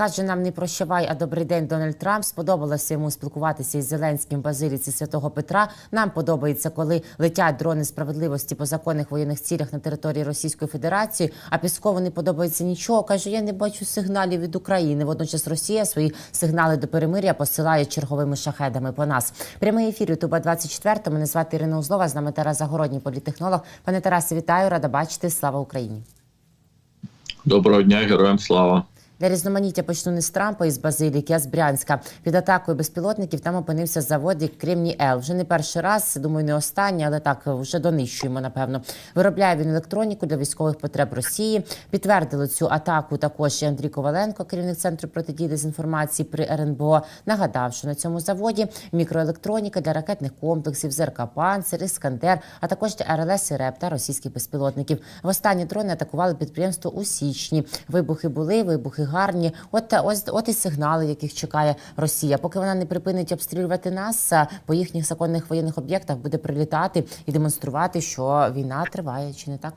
Каже, нам не прощавай, а добрий день, Дональд Трамп. Сподобалося йому спілкуватися із Зеленським базиліці святого Петра. Нам подобається, коли летять дрони справедливості по законних воєнних цілях на території Російської Федерації. А Піскову не подобається нічого. каже, я не бачу сигналів від України. Водночас Росія свої сигнали до перемиря посилає черговими шахедами по нас. Прямий ефір Ютуба 24 Мене звати Ірина Узлова. З нами Тарас Загородній, політехнолог. Пане Тарасе, вітаю, рада бачити. Слава Україні. Доброго дня, героям слава. Для різноманіття почну не з Трампа із Базиліки, а з Брянська. Під атакою безпілотників там опинився завод Кремній Ел. Вже не перший раз, думаю, не останній, але так вже донищуємо. Напевно, виробляє він електроніку для військових потреб Росії. Підтвердили цю атаку також і Андрій Коваленко, керівник центру протидії дезінформації при РНБО. Нагадав, що на цьому заводі мікроелектроніка для ракетних комплексів, ЗРК «Панцир», Іскандер, а також для РЛС і РЕП та російських безпілотників. Востаннє дрони атакували підприємство у січні. Вибухи були, вибухи гарні. От ось от і сигнали, яких чекає Росія. Поки вона не припинить обстрілювати нас по їхніх законних воєнних об'єктах, буде прилітати і демонструвати, що війна триває, чи не так?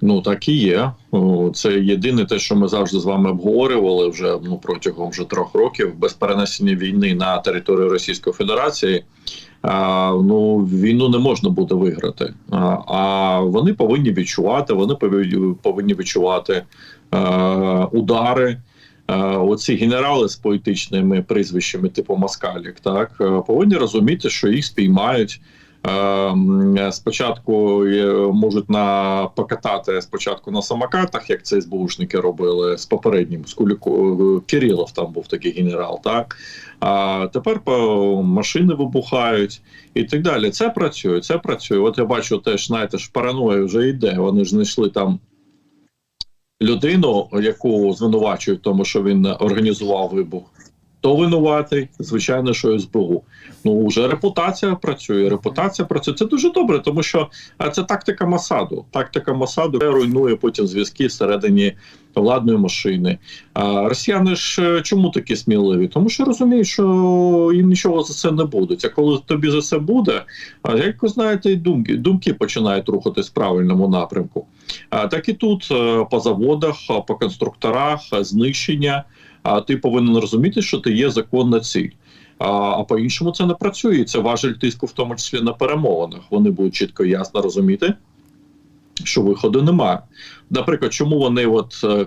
Ну так і є. Це єдине те, що ми завжди з вами обговорювали вже ну протягом вже трьох років без перенесення війни на територію Російської Федерації. А, ну війну не можна буде виграти. А, а вони повинні відчувати. Вони повинні- відчувати удари. Е, Оці генерали з поетичними прізвищами, типу Маскалік, так е, повинні розуміти, що їх спіймають. Е, Спочатку е, можуть на покатати спочатку на самокатах, як це СБУшники робили з попереднім з Куліко Кирилов. Там був такий генерал. Так а тепер машини вибухають і так далі. Це працює. Це працює. От я бачу, теж знаєте, ж параноя вже йде. Вони ж знайшли там людину, яку звинувачують в тому, що він організував вибух. То винуватий, звичайно, що СБУ. Ну вже репутація працює. Репутація працює. Це дуже добре, тому що це тактика Масаду. Тактика Масаду руйнує потім зв'язки всередині владної машини. А росіяни ж е, чому такі сміливі? Тому що розуміють, що їм нічого за це не буде. А коли тобі за це буде, як ви знаєте, і думки думки починають рухатись в правильному напрямку. А так і тут е, по заводах, по конструкторах, знищення. А ти повинен розуміти, що ти є законна ціль. А, а по-іншому це не працює. Це важель тиску, в тому числі на перемовинах. Вони будуть чітко і ясно розуміти, що виходу немає. Наприклад, чому вони от е, е,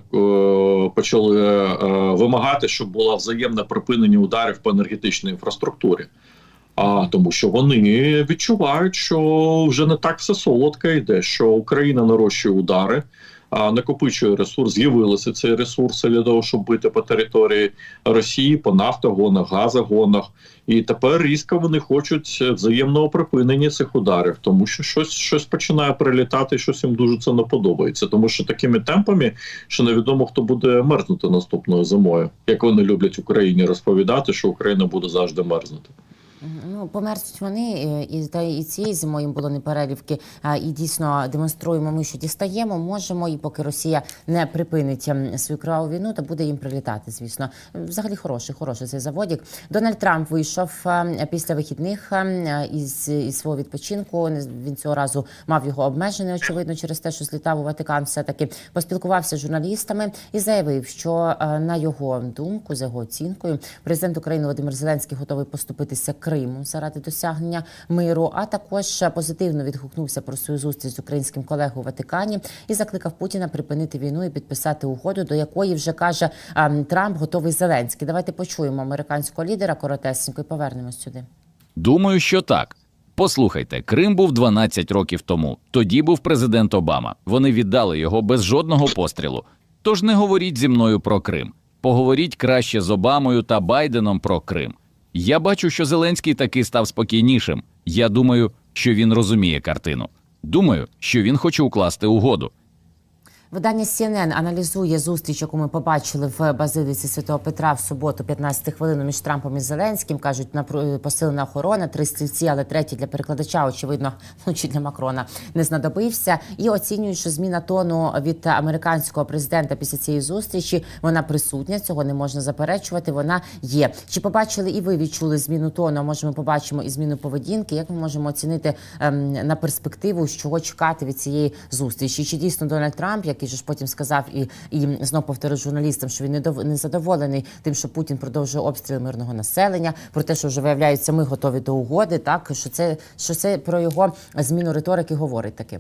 почали е, вимагати, щоб було взаємне припинення ударів по енергетичній інфраструктурі? А тому, що вони відчувають, що вже не так все солодко йде, що Україна нарощує удари, накопичує ресурс. З'явилися ці ресурси для того, щоб бити по території Росії, по нафтогонах, газогонах. І тепер різко вони хочуть взаємного припинення цих ударів, тому що щось щось починає прилітати, щось їм дуже це не подобається. Тому що такими темпами, що невідомо хто буде мерзнути наступною зимою, як вони люблять Україні розповідати, що Україна буде завжди мерзнути. Ну, померзнуть вони е, і та і цієї зимою було не перелівки. А і дійсно демонструємо ми, що дістаємо, можемо, і поки Росія не припинить ем, свою криваву війну, то буде їм прилітати. Звісно, взагалі хороший, хороший цей заводик. Дональд Трамп вийшов е, після вихідних е, із, із свого відпочинку. Він цього разу мав його обмежений, очевидно, через те, що злітав у Ватикан. Все таки поспілкувався з журналістами і заявив, що е, на його думку, за його оцінкою, президент України Володимир Зеленський готовий поступитися Криму заради досягнення миру. А також позитивно відгукнувся про свою зустріч з українським колегою у Ватикані і закликав Путіна припинити війну і підписати угоду, до якої вже каже Трамп готовий Зеленський. Давайте почуємо американського лідера коротесенько і повернемось сюди. Думаю, що так. Послухайте, Крим був 12 років тому. Тоді був президент Обама. Вони віддали його без жодного пострілу. Тож не говоріть зі мною про Крим. Поговоріть краще з Обамою та Байденом про Крим. Я бачу, що Зеленський таки став спокійнішим. Я думаю, що він розуміє картину. Думаю, що він хоче укласти угоду. Видання CNN аналізує зустріч, яку ми побачили в базиліці Святого Петра в суботу, 15 хвилин між Трампом і Зеленським. кажуть, напро- посилена охорона, три стільці, але третій для перекладача, очевидно, ну чи для Макрона не знадобився. І оцінюють, що зміна тону від американського президента після цієї зустрічі вона присутня. Цього не можна заперечувати. Вона є. Чи побачили і ви відчули зміну тону? Може, ми побачимо і зміну поведінки. Як ми можемо оцінити ем, на перспективу, чого чекати від цієї зустрічі? Чи дійсно Дональд Трамп, як який ж потім сказав і, і знов повторив журналістам, що він не задоволений тим, що Путін продовжує обстріл мирного населення, про те, що вже виявляється, ми готові до угоди. Так що це що це про його зміну риторики говорить таки.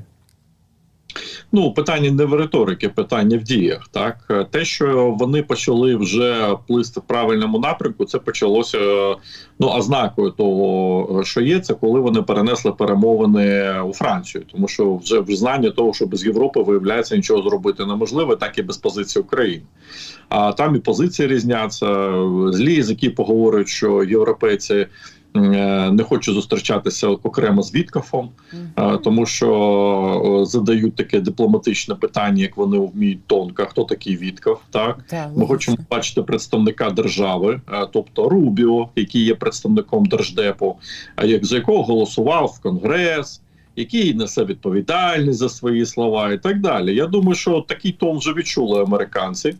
Ну, питання не в риторики, питання в діях. Так Е, те, що вони почали вже плисти в правильному напрямку, це почалося ну ознакою того, е, що є, це коли вони перенесли перемовини у Францію, тому що вже визнання того, що без Європи виявляється нічого зробити неможливо, так і без позиції України. А там і позиції різняться. Злі язики поговорюють, що європейці. Е, Не хочу зустрічатися окремо з Віткафом, Е, тому що задають таке дипломатичне питання, як вони вміють тонко. Хто такий Вітков? Так ми хочемо бачити представника держави, е, тобто Рубіо, який є представником держдепу, а як за якого голосував в конгрес. Який несе відповідальність за свої слова і так далі. Я думаю, що такий тон вже відчули американці.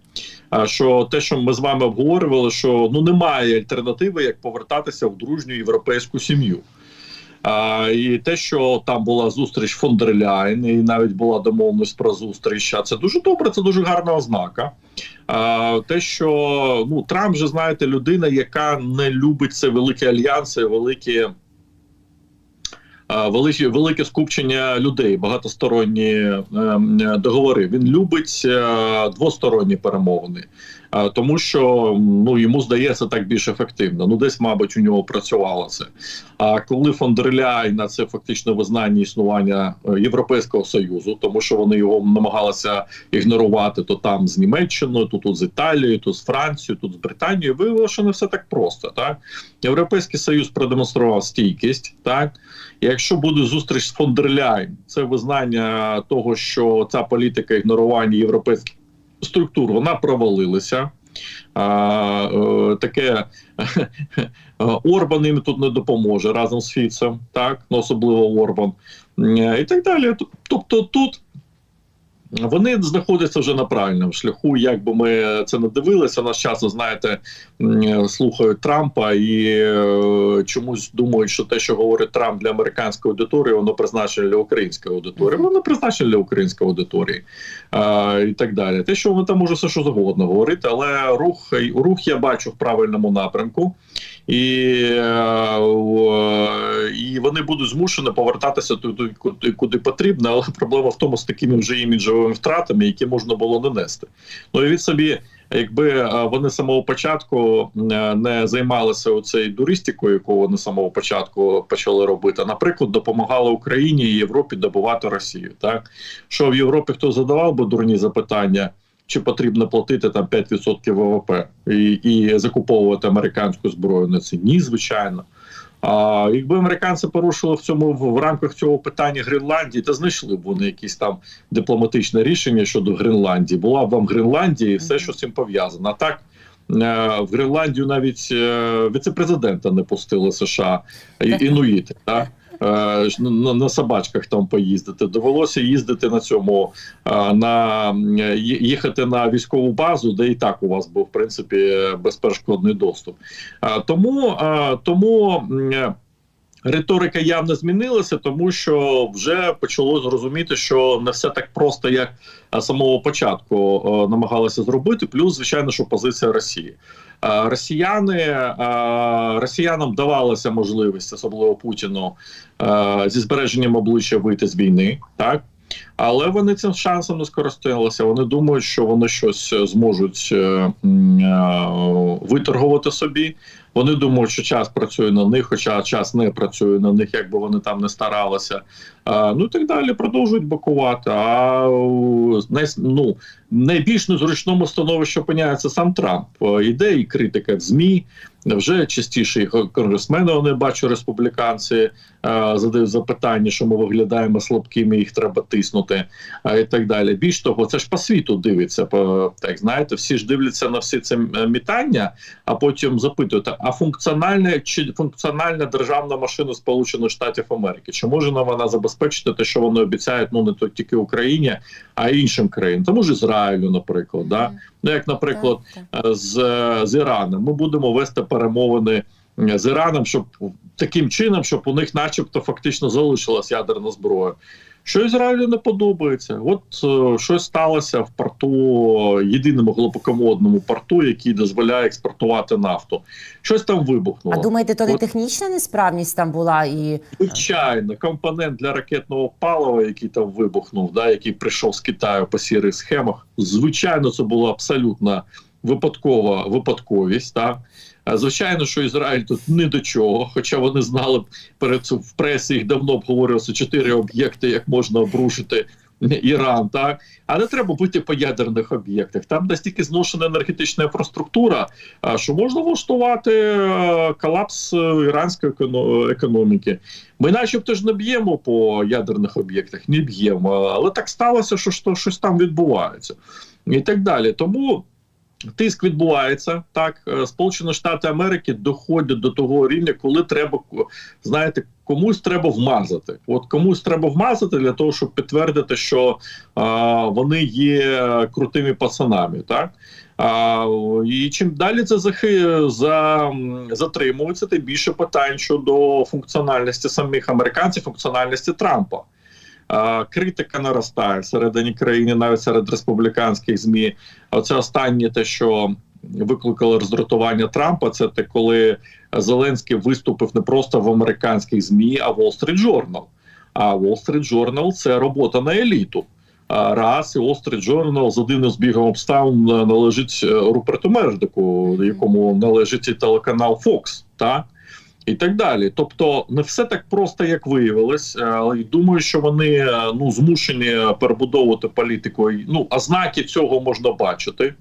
Що те, що ми з вами обговорювали, що ну немає альтернативи, як повертатися в дружню європейську сім'ю. А, і те, що там була зустріч фон дер Ляйн, і навіть була домовленість про зустріч, а це дуже добре, це дуже гарна ознака. А, те, що ну Трамп же знаєте, людина, яка не любить це великі альянси, великі. А, Велике, скупчення людей, багатосторонні е, е, договори. Він любить е, двосторонні перемовини, тому що ну йому здається так більш ефективно. Ну десь, мабуть, у нього працювало це. А коли фон дер Ляйна це фактично визнання існування е, Європейського союзу, тому що вони його намагалися ігнорувати, то там з Німеччиною, то тут з Італією, то з Францією, тут з Британією. Виявилося, що не все так просто. Так європейський союз продемонстрував стійкість. Так якщо буде зустріч з фон це визнання того, що ця політика ігнорування європейських структур вона провалилася. А, е, таке Орбан їм тут не допоможе разом з Фіцем, так ну особливо Орбан і так далі. Тобто тут вони знаходяться вже на правильному шляху. Як би ми це не дивилися, нас часто знаєте слухають Трампа і е, чомусь думають, що те, що говорить Трамп для американської аудиторії, воно призначено для української аудиторії. Воно не призначено для української аудиторії а, і так далі. Те, що вони там може все що завгодно говорити, але рух рух я бачу в правильному напрямку. І, е, і вони будуть змушені повертатися туди, куди, куди потрібно, але проблема в тому з такими вже іміджовими втратами, які можна було нанести. Ну і від собі, якби е, вони з самого початку е, не займалися оцею дуристикою, яку вони з самого початку почали робити, наприклад, допомагали Україні і Європі добувати Росію. Так що в Європі хто задавав би дурні запитання? Чи потрібно платити там 5% ВВП і, і закуповувати американську зброю на це? Ні, звичайно. А якби американці порушили в цьому в, рамках цього питання Гренландії, та знайшли б вони якісь там дипломатичне рішення щодо Гренландії. Була б вам Гренландія і все, що з цим пов'язано. А так е, в Гренландію навіть е, віце-президента не пустили США інуїти. Так? Е, ж На, собачках там поїздити. Довелося їздити на цьому е, на їхати на військову базу, де і так у вас був в принципі безперешкодний доступ. Е, Тому тому. Риторика явно змінилася, тому що вже почало зрозуміти, що не все так просто, як самого початку намагалися зробити. Плюс, звичайно, що позиція Росії. Росіяни росіянам давалася можливість, особливо Путіну, зі збереженням обличчя вийти з війни, так. Але вони цим шансом не скористалися. Вони думають, що вони щось е, зможуть е, е, виторгувати собі. Вони думають, що час працює на них, хоча час не працює на них, якби вони там не старалися. Ну і так далі продовжують бакувати. А ну, найбільш незручному становищі опиняється сам Трамп. Іде і критика в ЗМІ. Вже частіше конгресмени вони бачу, республіканці задають запитання, що ми виглядаємо слабкими, їх треба тиснути, е, і так далі. Більш того, це ж по світу дивиться. По так знаєте, всі ж дивляться на всі це е, мітання, а потім запитують: а функціональна чи функціональна державна машина Сполучених Штатів Америки? Чи може вона забезпечити те, що вони обіцяють ну не тільки Україні, а й іншим країнам, тому ж Ізраїлю, наприклад, да ну як, наприклад, Так, так. е, з, з Іраном. Ми будемо вести перемовини е, з Іраном, щоб таким чином, щоб у них, начебто, фактично залишилась ядерна зброя. Що Ізраїлю не подобається? От е, щось сталося в порту, єдиному глибокомодному порту, який дозволяє експортувати нафту. Щось там вибухнуло. А думаєте, то не От. технічна несправність там була і Звичайно, компонент для ракетного палива, який там вибухнув, да, який прийшов з Китаю по сірих схемах. Звичайно, це була абсолютно випадкова випадковість. Так. Звичайно, що Ізраїль тут не до чого, хоча вони знали перед в пресі їх давно обговорювалося чотири об'єкти, як можна обрушити Іран, так а не треба бути по ядерних об'єктах. Там настільки зношена енергетична інфраструктура, що можна влаштувати колапс е, іранської економіки. Ми, начебто, ж не б'ємо по ядерних об'єктах, не б'ємо, але так сталося, що щось там відбувається, і так далі. Тому. Тиск відбувається так. Е, Сполучені Штати Америки доходять до того рівня, коли треба знаєте, комусь треба вмазати. От комусь треба вмазати для того, щоб підтвердити, що а, вони є крутими пацанами. Так а, і чим далі це захи за затримується, тим більше питань щодо функціональності самих американців, функціональності Трампа. Критика наростає всередині країни, навіть серед республіканських змі. Оце останнє те, що викликало роздратування Трампа. Це те, коли Зеленський виступив не просто в американських змі, а в Wall Street Journal. А Wall Street Journal – це робота на еліту. Раз і Wall Street Journal за дивним збігом обставин належить е, Руперту Мердику, якому належить і телеканал Fox, так? І так далі. Тобто не все так просто, як виявилось. е, Але думаю, що вони е, ну змушені перебудовувати політику. Ну, ознаки цього можна бачити.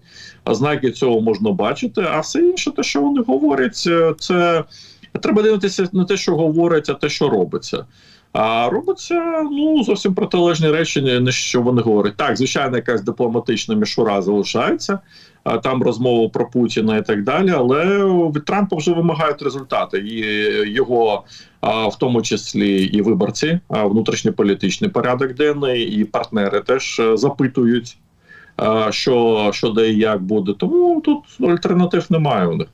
Ознаки цього можна бачити. А все інше, те, що вони говорять, е, це треба дивитися не те, що говорять, а те, що робиться. А робиться ну зовсім протилежні речі, не що вони говорять. Так, звичайно, якась дипломатична мішура залишається. А там розмову про Путіна і так далі. Але від Трампа вже вимагають результати, і його, а, в тому числі, і виборці, а, внутрішньополітичний порядок денний, і партнери теж е, запитують, що, що де і як буде. Тому тут альтернатив немає у них.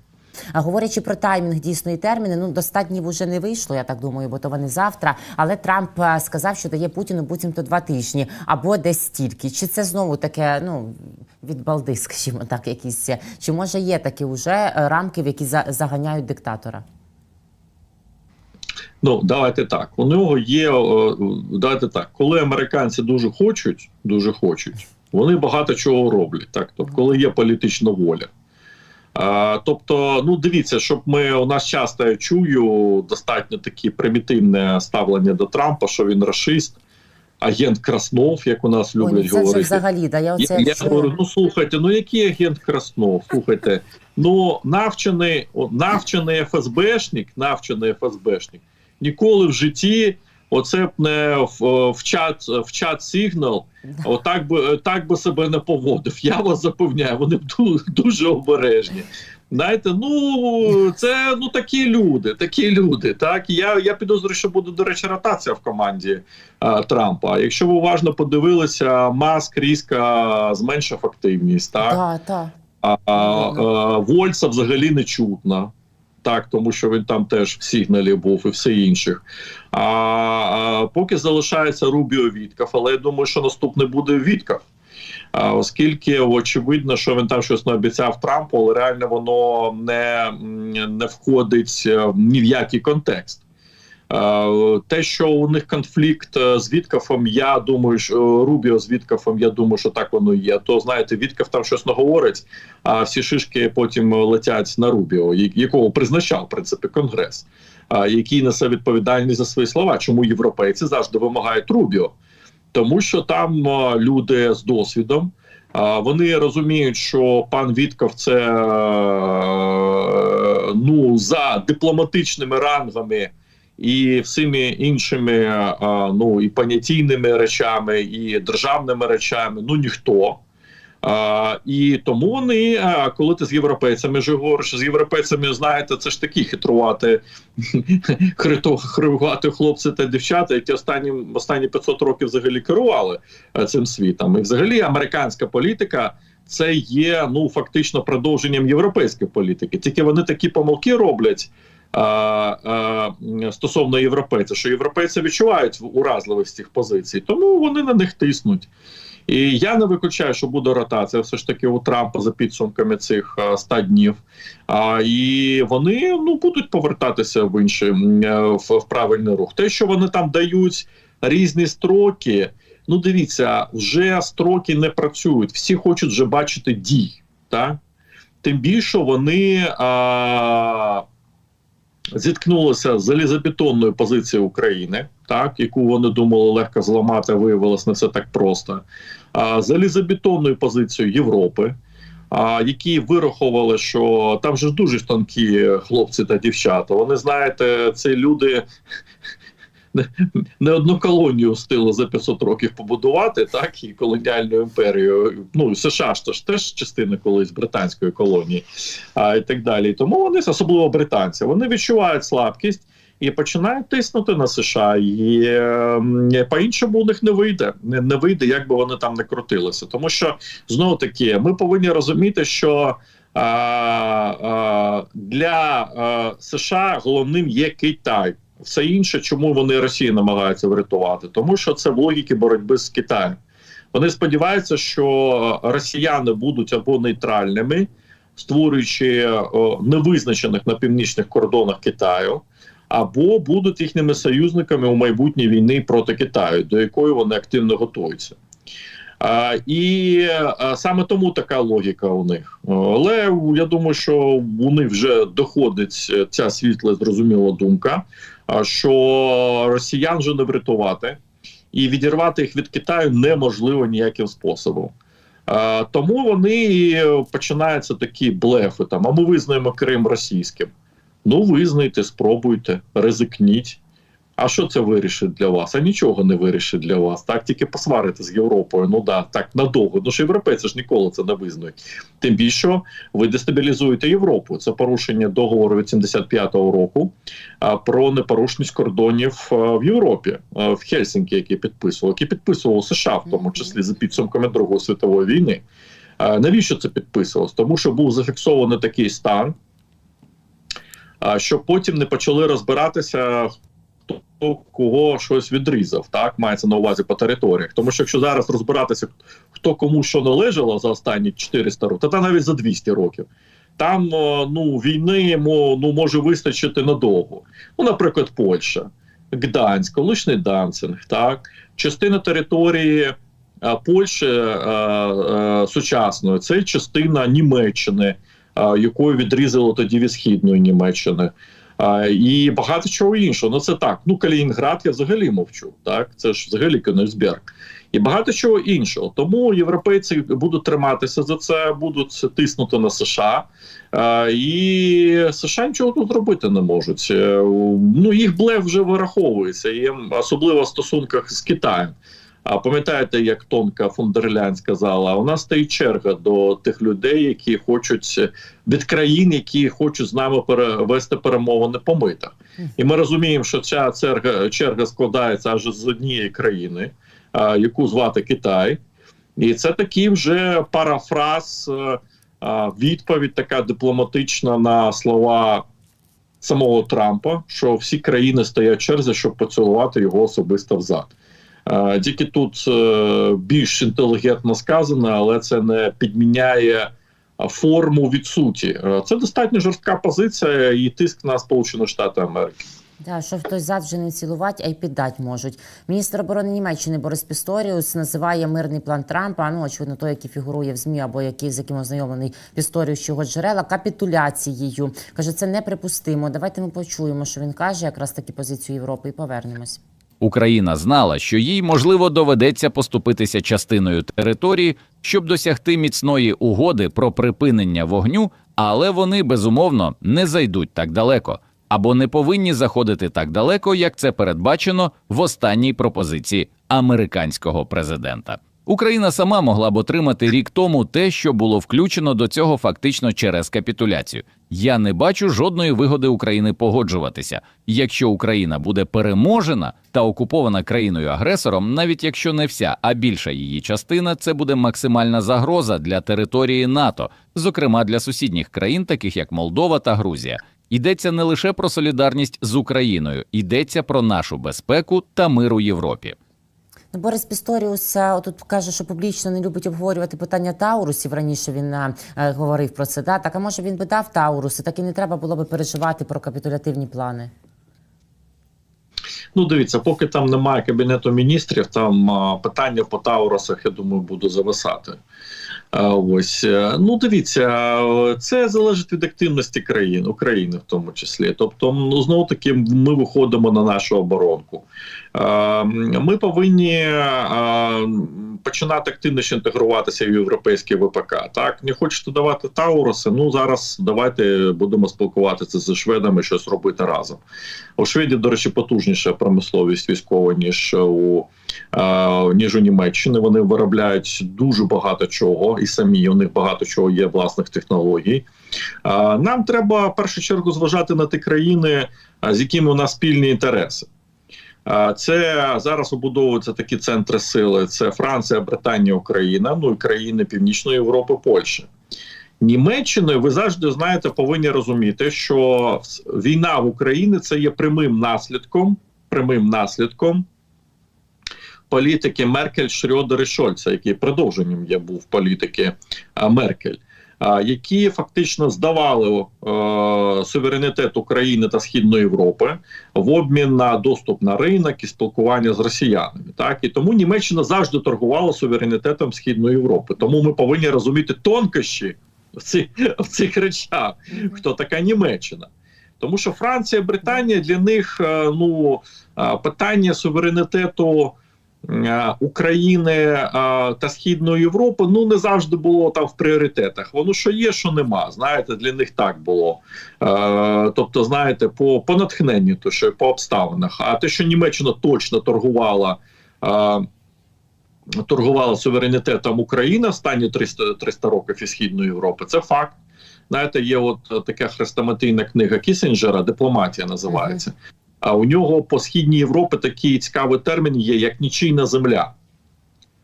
А говорячи про таймінг дійсно і терміни, ну до 100 днів вже не вийшло, я так думаю, бо то вони завтра. Але Трамп е, сказав, що дає Путіну буцімто два тижні або десь стільки. Чи це знову таке, ну від балди, скажімо так, якісь чи може є такі вже е, рамки, в які за- заганяють диктатора? Ну, давайте так. У нього є е, давайте так, коли американці дуже хочуть, дуже хочуть, вони багато чого роблять. Так, тобто, коли є політична воля. А, тобто, ну дивіться, щоб ми у нас часто я чую достатньо такі примітивне ставлення до Трампа, що він расист, агент Краснов, як у нас люблять ну це говорити. взагалі да. Я оце Я, я говорю, ну слухайте, ну який агент Краснов? Слухайте, ну навчений, навчений ФСБшник, навчений ФСБшник ніколи в житті. Оце б не в, в чат в чат сигнал, отак би так би себе не поводив. Я вас запевняю, вони б дуже обережні. Знаєте, ну це ну такі люди, такі люди. Так я, я підозрюю, що буде до речі ротація в команді а, Трампа. Якщо ви уважно подивилися, маск різко зменшив активність, так Да, так. а, а, а Вольца взагалі не чутно. Так, тому що він там теж в сигналі був і все інших. А, а поки залишається Рубіо Віткав, але я думаю, що наступний буде відкав, А, оскільки очевидно, що він там щось наобіцяв Трампу, але реально воно не, не входить е, ні в який контекст. Е, Те, що у них конфлікт е, з Віткафом, я думаю, що е, Рубіо з Віткафом, я думаю, що так воно є. То знаєте, Віткаф там щось наговорить, а всі шишки потім летять на Рубіо, якого призначав в принципі конгрес, який несе відповідальність за свої слова. Чому європейці завжди вимагають Рубіо? Тому що там люди з досвідом. Вони розуміють, що пан Вітков це е, ну за дипломатичними рангами і всіми іншими а, ну і понятійними речами, і державними речами. Ну ніхто. А, і тому вони, коли ти з європейцями ж з європейцями, знаєте, це ж такі хитрувати, хривувати хлопці та дівчата, які останні, останні 500 років взагалі керували е, цим світом. І взагалі американська політика це є ну фактично продовженням європейської політики. Тільки вони такі помилки роблять. Стосовно європейців, що європейці відчувають уразливість цих позицій, тому вони на них тиснуть. І я не виключаю, що буде ротація все ж таки у Трампа за підсумками цих 100 днів. А, і вони ну будуть повертатися в інший е, в, в правильний рух. Те, що вони там дають різні строки. Ну, дивіться, вже строки не працюють. Всі хочуть вже бачити дій. Так? Тим більше вони а, зіткнулися з залізобетонною позицією України, так, яку вони думали легко зламати, виявилось не все так просто. А, залізобетонною позицією Європи. А, які вирахували, що там же дуже тонкі хлопці та дівчата. Вони знаєте, це люди не, одну колонію встигли за 500 років побудувати, так і колоніальну імперію. Ну США ж то ж теж частина колись британської колонії, а і так далі. Тому вони особливо британці, вони відчувають слабкість. І починають тиснути на США, і е, по-іншому у них не вийде. Не, не вийде, як би вони там не крутилися. Тому що знову таки ми повинні розуміти, що а, а, для а, США головним є Китай. Все інше, чому вони Росію намагаються врятувати, тому що це в логіки боротьби з Китаєм. Вони сподіваються, що росіяни будуть або нейтральними, створюючи о, невизначених на північних кордонах Китаю, або будуть їхніми союзниками у майбутній війни проти Китаю, до якої вони активно готуються. А, і а, саме тому така логіка у них. Але я думаю, що у них вже доходить ця світла зрозуміла думка, що росіян вже не врятувати, і відірвати їх від Китаю неможливо ніяким способом. Тому вони починаються такі блефи. Там, а ми визнаємо Крим російським. Ну, визнайте, спробуйте, ризикніть. А що це вирішить для вас? А нічого не вирішить для вас. Так, тільки посварити з Європою. Ну да, так надовго. Ну що європейці ж ніколи це не визнають. Тим більше ви дестабілізуєте Європу. Це порушення договору від 75-го року про непорушність кордонів в Європі в Хельсінкі, який підписував, який підписував США, в тому числі за підсумками Другої світової війни. Навіщо це підписувалось? Тому що був зафіксований такий стан. Щоб потім не почали розбиратися, кого щось відрізав, так мається на увазі по територіях. Тому що якщо зараз розбиратися, хто кому що належало за останні 400 років, та навіть за 200 років. Там ну війни ну може вистачити надовго. Ну, наприклад, Польща, Гданськ, колишній Данцинг, так частина території Польщі а, а, сучасної, це частина Німеччини, а, якою відрізало тоді від східної Німеччини. І багато чого іншого. Ну це так. Ну Калінінград я взагалі мовчу. Так, це ж взагалі Кенігсберг. І багато чого іншого. Тому європейці будуть триматися за це, будуть тиснути на США. І США нічого тут робити не можуть. Е, Ну їх блеф вже вираховується, і особливо в стосунках з Китаєм. А пам'ятаєте, як тонка фон сказала, у нас стоїть черга до тих людей, які хочуть від країн, які хочуть з нами перевести перемовини по митах. І ми розуміємо, що ця черга, черга складається аж з однієї країни, а, яку звати Китай, і це такий вже парафраз, е, а, відповідь така дипломатична на слова. Самого Трампа, що всі країни стоять черзі, щоб поцілувати його особисто взад. Е, Тільки тут е, більш інтелігентно сказано, але це не підміняє форму від суті. Е, Це достатньо жорстка позиція і тиск на Сполучені Штати Америки. Да, що хтось зад вже не цілувати, а й піддать можуть. Міністр оборони Німеччини Борис Пісторіус називає мирний план Трампа. Ну очевидно, той, який фігурує в змі або який з яким ознайомлений Пісторіус, з чого джерела капітуляцією. каже, це неприпустимо. Давайте ми почуємо, що він каже, якраз таки позицію Європи, і повернемось. Україна знала, що їй можливо доведеться поступитися частиною території, щоб досягти міцної угоди про припинення вогню, але вони безумовно не зайдуть так далеко або не повинні заходити так далеко, як це передбачено в останній пропозиції американського президента. Україна сама могла б отримати рік тому те, що було включено до цього фактично через капітуляцію. Я не бачу жодної вигоди України погоджуватися. Якщо Україна буде переможена та окупована країною агресором, навіть якщо не вся, а більша її частина, це буде максимальна загроза для території НАТО, зокрема для сусідніх країн, таких як Молдова та Грузія. Йдеться не лише про солідарність з Україною, йдеться про нашу безпеку та мир у Європі. Ну, Борис Пісторіус е, тут каже, що публічно не любить обговорювати питання Таурусів. Раніше він е, е, говорив про це. Да? Так а може він би дав Тауруси, так і не треба було би переживати про капітулятивні плани. Ну, дивіться, поки там немає кабінету міністрів, там а, питання по Тауросах, я думаю, буде зависати. А, ось ну дивіться, це залежить від активності країн України, в тому числі. Тобто, ну знову таки, ми виходимо на нашу оборонку. Е, Ми повинні е, починати активніше інтегруватися в європейський ВПК. Так не хочете давати Тауруси? Ну зараз давайте будемо спілкуватися з шведами, щось робити разом. У Шведії, до речі, потужніша промисловість військова, ніж у е, ніж у Німеччині. Вони виробляють дуже багато чого, і самі у них багато чого є власних технологій. Е, нам треба в першу чергу зважати на ті країни, з якими у нас спільні інтереси. Це зараз обудовуються такі центри сили: це Франція, Британія, Україна, ну і країни Північної Європи, Польща. Німеччиною ви завжди знаєте, повинні розуміти, що війна в Україні це є прямим наслідком, прямим наслідком політики Меркель, Шрёдер і Шольца, який продовженням є був політики Меркель, які фактично здавали е, суверенітет України та Східної Європи в обмін на доступ на ринок і спілкування з росіянами. Так і тому Німеччина завжди торгувала суверенітетом Східної Європи. Тому ми повинні розуміти тонкощі в цих, в цих речах, хто така Німеччина. Тому що Франція, Британія для них е, ну е, питання суверенітету України е, та Східної Європи ну не завжди було там в пріоритетах. Воно що є, що нема. Знаєте, для них так було. Е, Тобто, знаєте, по, по натхненню, то що по обставинах. А те, що Німеччина точно торгувала. е, Торгувала суверенітетом України останні 300, 300 років із Східної Європи. Це факт. Знаєте, є от е, така хрестоматийна книга Кісінджера, дипломатія називається. А у нього по східній Європі такий цікавий термін є, як нічийна земля.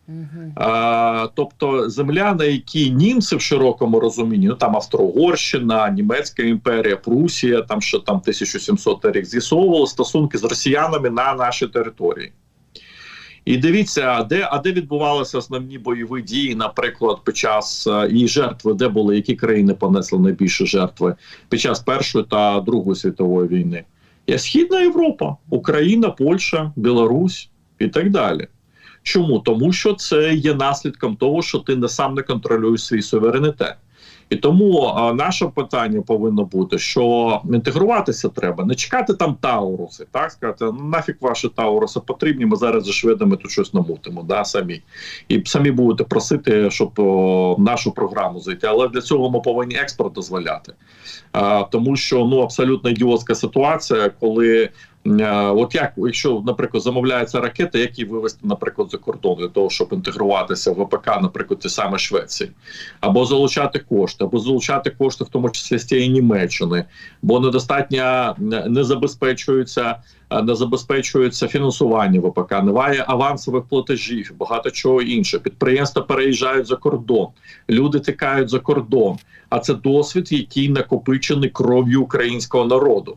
Угу. А, тобто земля, на якій німці в широкому розумінні, ну там Австро-Угорщина, Німецька імперія, Прусія, там що там 1700 рік з'ясовували стосунки з росіянами на нашій території. І дивіться, а де, а де відбувалися основні бойові дії, наприклад, під час е, і жертви, де були, які країни понесли найбільше жертви під час Першої та Другої світової війни? Східна Європа, Україна, Польща, Білорусь і так далі. Чому? Тому що це є наслідком того, що ти не сам не контролюєш свій суверенітет. І тому а, наше питання повинно бути, що інтегруватися треба, не чекати там Тауруси, так сказати, ну нафіг ваші Тауруси потрібні. Ми зараз зі шведами тут щось намутимо, да, самі. І самі будете просити, щоб о, нашу програму зайти. Але для цього ми повинні експорт дозволяти. А, тому що ну абсолютно ідіотська ситуація, коли От як, якщо, наприклад, замовляється ракета, як її вивезти, наприклад, за кордон для того, щоб інтегруватися в ВПК, наприклад, ті саме Швеції, або залучати кошти, або залучати кошти, в тому числі з тієї Німеччини, бо недостатньо не забезпечується, е, не забезпечується фінансування ВПК, немає авансових платежів, багато чого інше. Підприємства переїжджають за кордон, люди тікають за кордон. А це досвід, який накопичений кров'ю українського народу.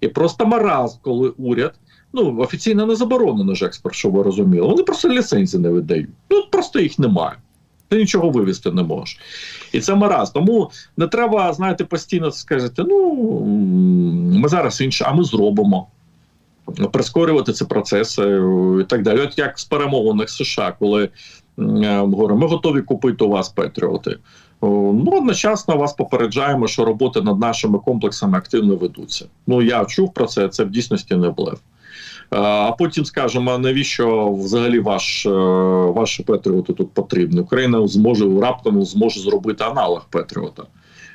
І просто маразм, коли уряд ну офіційно не заборонено ж експорт, щоб ви розуміли. Вони просто ліцензії не видають. Ну просто їх немає. Ти нічого вивезти не можеш. І це маразм. Тому не треба, знаєте, постійно сказати: ну ми зараз інше, а ми зробимо. Прискорювати ці процеси е, і так далі. От як з перемовинах США, коли говоримо, ми готові купити у вас Петріоти. Ну, одночасно вас попереджаємо, що роботи над нашими комплексами активно ведуться. Ну я чув про це, це в дійсності не блеф. А потім скажемо, навіщо взагалі ваш, ваші Петріоти тут потрібні? Україна зможе раптом зможе зробити аналог Петріота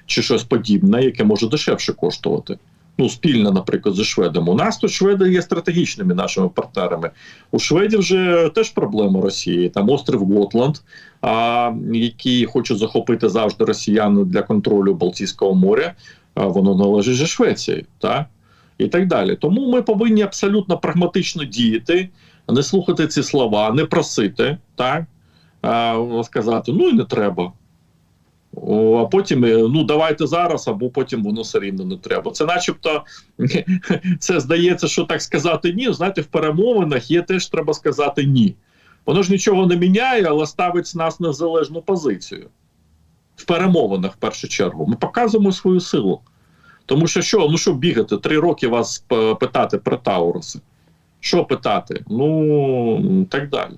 чи щось подібне, яке може дешевше коштувати. Ну, спільно, наприклад, зі шведами. У нас тут шведи є стратегічними нашими партнерами. У шведів вже теж проблема Росії. Там острів Готланд, а, який хочуть захопити завжди росіяни для контролю Балтійського моря. А, воно належить же Швеції, так? і так далі. Тому ми повинні абсолютно прагматично діяти, не слухати ці слова, не просити, так а, сказати, ну і не треба. А потім е, ну давайте зараз, або потім воно все рівно не треба. Це, начебто, це здається, що так сказати ні. Знаєте, в перемовинах є теж треба сказати ні. Воно ж нічого не міняє, але ставить нас на залежну позицію. В перемовинах, в першу чергу, ми показуємо свою силу. Тому що що, ну що бігати, три роки вас питати про Тауруси. Що питати? Ну так далі.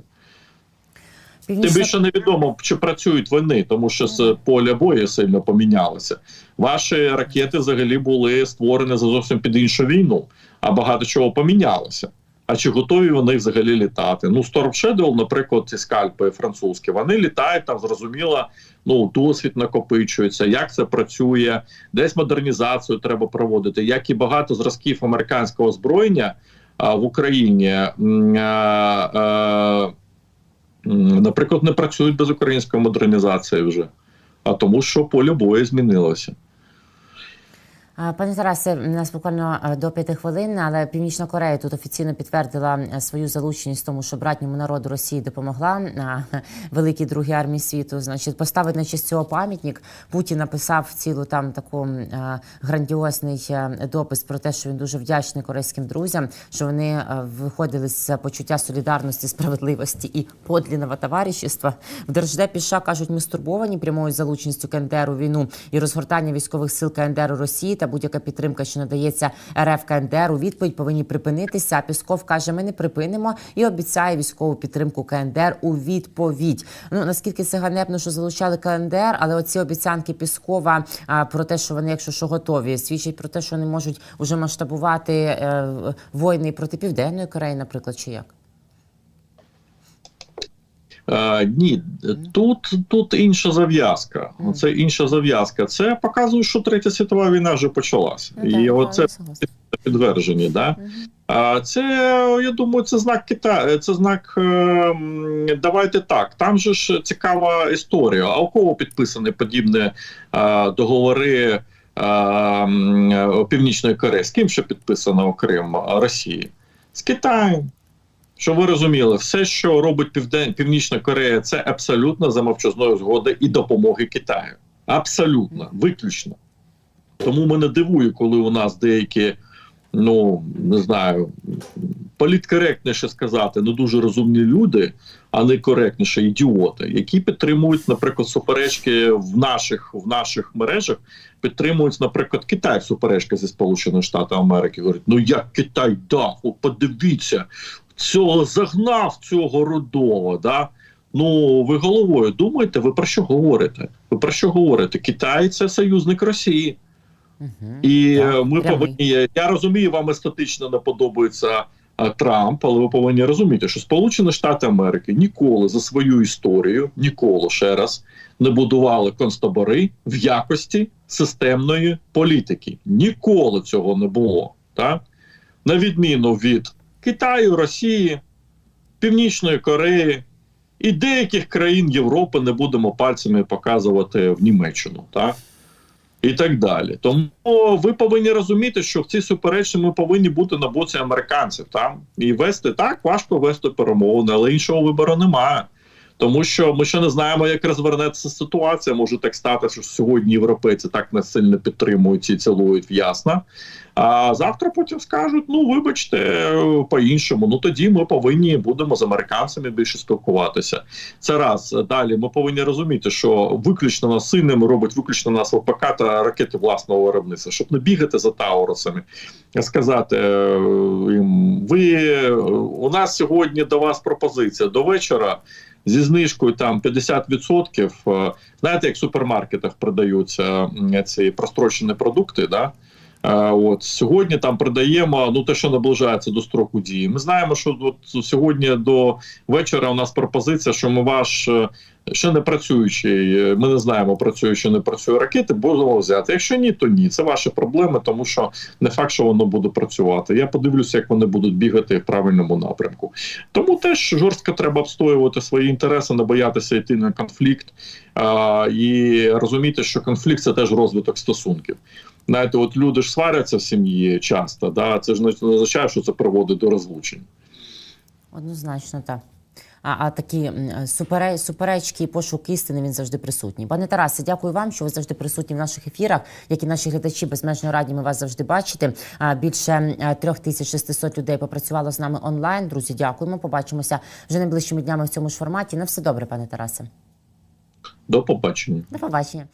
Тим Північна більше невідомо, чи працюють вони, тому що з поля бою сильно помінялося. Ваші ракети взагалі були створені за зовсім під іншу війну, а багато чого помінялося. А чи готові вони взагалі літати? Ну, Storm Shadow, наприклад, ці скальпи французькі, вони літають там, зрозуміло, ну досвід накопичується, як це працює, десь модернізацію треба проводити, як і багато зразків американського озброєння а, в Україні. а, а, наприклад, не працюють без української модернізації вже, а тому, що поле бою змінилося. Пане Тарасе, у нас буквально е, до п'яти хвилин, але Північна Корея тут офіційно підтвердила свою залученість, тому що братньому народу Росії допомогла а, великій другій армії світу. Значить, поставить на честь цього пам'ятник. Путін написав цілу там таку грандіозний е, допис про те, що він дуже вдячний корейським друзям, що вони е, виходили з почуття солідарності, справедливості і подлінного товаришества. В Держдепі США кажуть, ми стурбовані прямою залученістю КНДР у війну і розгортання військових сил КНДР у Росії та будь-яка підтримка, що надається РФ КНДР у відповідь повинні припинитися. Пісков каже, ми не припинимо і обіцяє військову підтримку КНДР у відповідь. Ну наскільки це ганебно, що залучали КНДР, але оці обіцянки Піскова про те, що вони, якщо що готові, свідчать про те, що вони можуть уже масштабувати е, воїни проти південної Кореї, наприклад, чи як? Е, ні, тут, тут інша зав'язка. Це інша зав'язка. Це показує, що Третя світова війна вже почалася. Ну, І оце підтверджені. Да? А це, я думаю, це знак Китаю. Це знак. е, Давайте так. Там же ж цікава історія. А у кого підписані подібні е, договори е, Північної Кореї? З ким ще підписано окрім Росії? З Китаєм. Щоб ви розуміли, все, що робить Півден... Північна Корея, це абсолютно за мовчазною згоди і допомоги Китаю. Абсолютно, виключно. Тому мене дивує, коли у нас деякі, ну не знаю, політкоректніше сказати, не дуже розумні люди, а не коректніше ідіоти, які підтримують, наприклад, суперечки в наших в наших мережах, підтримують, наприклад, Китай суперечки зі Сполучених Штатів Америки. Говорять, ну як Китай дав, подивіться, цього загнав цього рудого. Да? Ну, ви головою думаєте, ви про що говорите? Ви про що говорите? Китай це союзник Росії. Мгм. І Так, ми прямий. повинні. Я розумію, вам естетично не подобається е, Трамп, але ви повинні розуміти, що Сполучені Штати Америки ніколи за свою історію, ніколи ще раз не будували концтабори в якості системної політики. Ніколи цього не було. Так? На відміну від Китаю, Росії, Північної Кореї і деяких країн Європи не будемо пальцями показувати в Німеччину. Так? і так далі. Тому ви повинні розуміти, що в цій суперечці ми повинні бути на боці американців там і вести так важко вести перемовини, але іншого вибору немає. Тому що ми ще не знаємо, як розвернеться ситуація. Може так стати, що сьогодні європейці так не сильно підтримують і цілують в ясно. А завтра потім скажуть: ну вибачте, по-іншому. Ну тоді ми повинні будемо з американцями більше спілкуватися. Це раз далі. Ми повинні розуміти, що виключно нас сильними робить виключно нас ВПК та ракети власного виробництва, щоб не бігати за таурусами, сказати е, їм: ви у нас сьогодні до вас пропозиція до вечора. Зі знижкою там 50%. Е, Знаєте, як в супермаркетах продаються ці прострочені продукти, да? От сьогодні там продаємо ну те, що наближається до строку дії. Ми знаємо, що от сьогодні до вечора у нас пропозиція, що ми ваш е, Ще не працюючий, е, ми не знаємо, працює чи не працює ракети, будемо взяти. Якщо ні, то ні. Це ваші проблеми, тому що не факт, що воно буде працювати. Я подивлюся, як вони будуть бігати в правильному напрямку. Тому теж жорстко треба обстоювати свої інтереси, не боятися йти на конфлікт а, і розуміти, що конфлікт це теж розвиток стосунків. Знаєте, от люди ж сваряться в сім'ї часто, да, це ж не означає, що це приводить до розлучень. Однозначно, так. А, а такі супере, суперечки і пошук істини він завжди присутній. Пане Тарасе, дякую вам, що ви завжди присутні в наших ефірах. Як і наші глядачі безмежно раді ми вас завжди бачити. А, більше м, 3600 людей попрацювало з нами онлайн. Друзі, дякуємо. Побачимося вже найближчими днями в цьому ж форматі. На все добре, пане Тарасе. До побачення. До побачення.